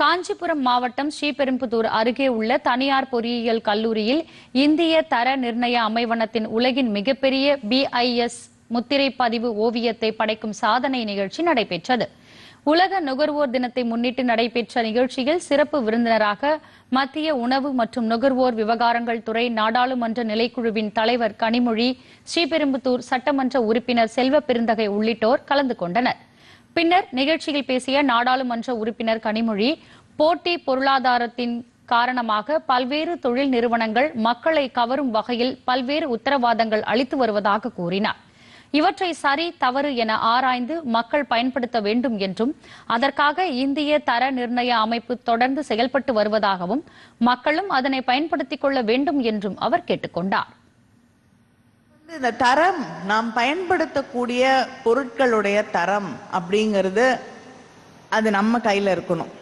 காஞ்சிபுரம் மாவட்டம் ஸ்ரீபெரும்புதூர் அருகே உள்ள தனியார் பொறியியல் கல்லூரியில் இந்திய தர நிர்ணய அமைவனத்தின் உலகின் மிகப்பெரிய பிஐஎஸ் முத்திரை பதிவு ஓவியத்தை படைக்கும் சாதனை நிகழ்ச்சி நடைபெற்றது. உலக நுகர்வோர் தினத்தை முன்னிட்டு நடைபெற்ற நிகழ்ச்சியில் சிறப்பு விருந்தினராக மத்திய உணவு மற்றும் நுகர்வோர் விவகாரங்கள் துறை நாடாளுமன்ற நிலைக்குழுவின் தலைவர் கனிமொழி ஸ்ரீபெரும்புதூர் சட்டமன்ற உறுப்பினர் செல்வ பெருந்தகை உள்ளிட்டோர் கலந்து கொண்டனர். பின்னர் நிகழ்ச்சியில் பேசிய நாடாளுமன்ற உறுப்பினர் கனிமொழி போட்டி பொருளாதாரத்தின் காரணமாக பல்வேறு தொழில் நிறுவனங்கள் மக்களை கவரும் வகையில் பல்வேறு உத்தரவாதங்கள் அளித்து வருவதாக கூறினார். இவற்றை சரி தவறு என ஆராய்ந்து மக்கள் பயன்படுத்த வேண்டும் என்றும் அதற்காக இந்திய தர நிர்ணய அமைப்பு தொடர்ந்து செயல்பட்டு வருவதாகவும் மக்களும் அதனை பயன்படுத்திக் கொள்ள வேண்டும் என்றும் அவர் கேட்டுக்கொண்டார் வந்து இந்த தரம் நாம் பயன்படுத்தக்கூடிய பொருட்களுடைய தரம் அப்படிங்கிறது அது நம்ம கையில் இருக்கணும்.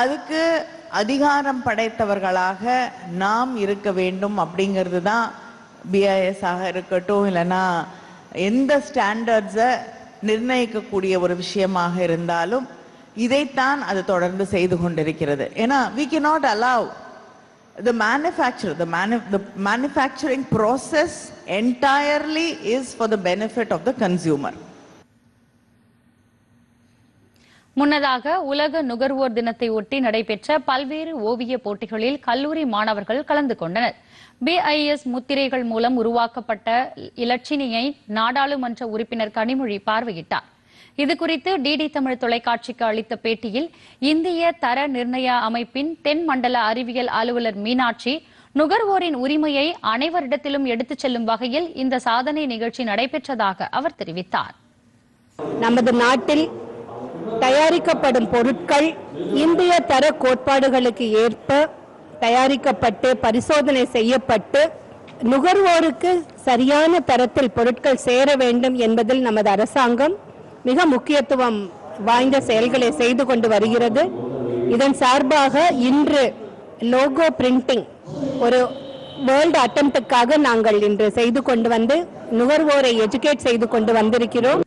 அதுக்கு அதிகாரம் படைத்தவர்களாக நாம் இருக்க வேண்டும் அப்படிங்கிறது தான் பிஐஎஸ் ஆக இருக்கட்டும் இல்லைன்னா எந்த ஸ்டாண்டர்ட்ஸை நிர்ணயிக்கக்கூடிய ஒரு விஷயமாக இருந்தாலும் இதைத்தான் அது தொடர்ந்து செய்து கொண்டிருக்கிறது. ஏன்னா we can not allow the manufacture the, manu- the manufacturing process entirely is for the benefit of the consumer. முன்னதாக உலக நுகர்வோர் தினத்தை ஒட்டி நடைபெற்ற பல்வேறு ஓவிய போட்டிகளில் கல்லூரி மாணவர்கள் கலந்து கொண்டனர். பிஐஎஸ் முத்திரைகள் மூலம் உருவாக்கப்பட்ட இலட்சினியை நாடாளுமன்ற உறுப்பினர் கனிமொழி பார்வையிட்டார். இதுகுறித்து டிடி தமிழ் தொலைக்காட்சிக்கு அளித்த பேட்டியில் இந்திய தர நிர்ணய அமைப்பின் தென் மண்டல அறிவியல் அலுவலர் மீனாட்சி நுகர்வோரின் உரிமையை அனைவரிடத்திலும் எடுத்துச் செல்லும் வகையில் இந்த சாதனை நிகழ்ச்சி நடைபெற்றதாக அவர் தெரிவித்தார். நமது நாட்டில் தயாரிக்கப்படும் பொருட்கள் இந்திய தர கோட்பாடுகளுக்கு ஏற்ப தயாரிக்கப்பட்டு பரிசோதனை செய்யப்பட்டு நுகர்வோருக்கு சரியான தரத்தில் பொருட்கள் சேர வேண்டும் என்பதில் நமது அரசாங்கம் மிக முக்கியத்துவம் வாய்ந்த செயல்களை செய்து கொண்டு வருகிறது. இதன் சார்பாக இன்று லோகோ பிரிண்டிங் ஒரு வேர்ல்டு அட்டம்ப்டுக்காக நாங்கள் இன்று செய்து கொண்டு வந்து நுகர்வோரை எஜுகேட் செய்து கொண்டு வந்திருக்கிறோம்.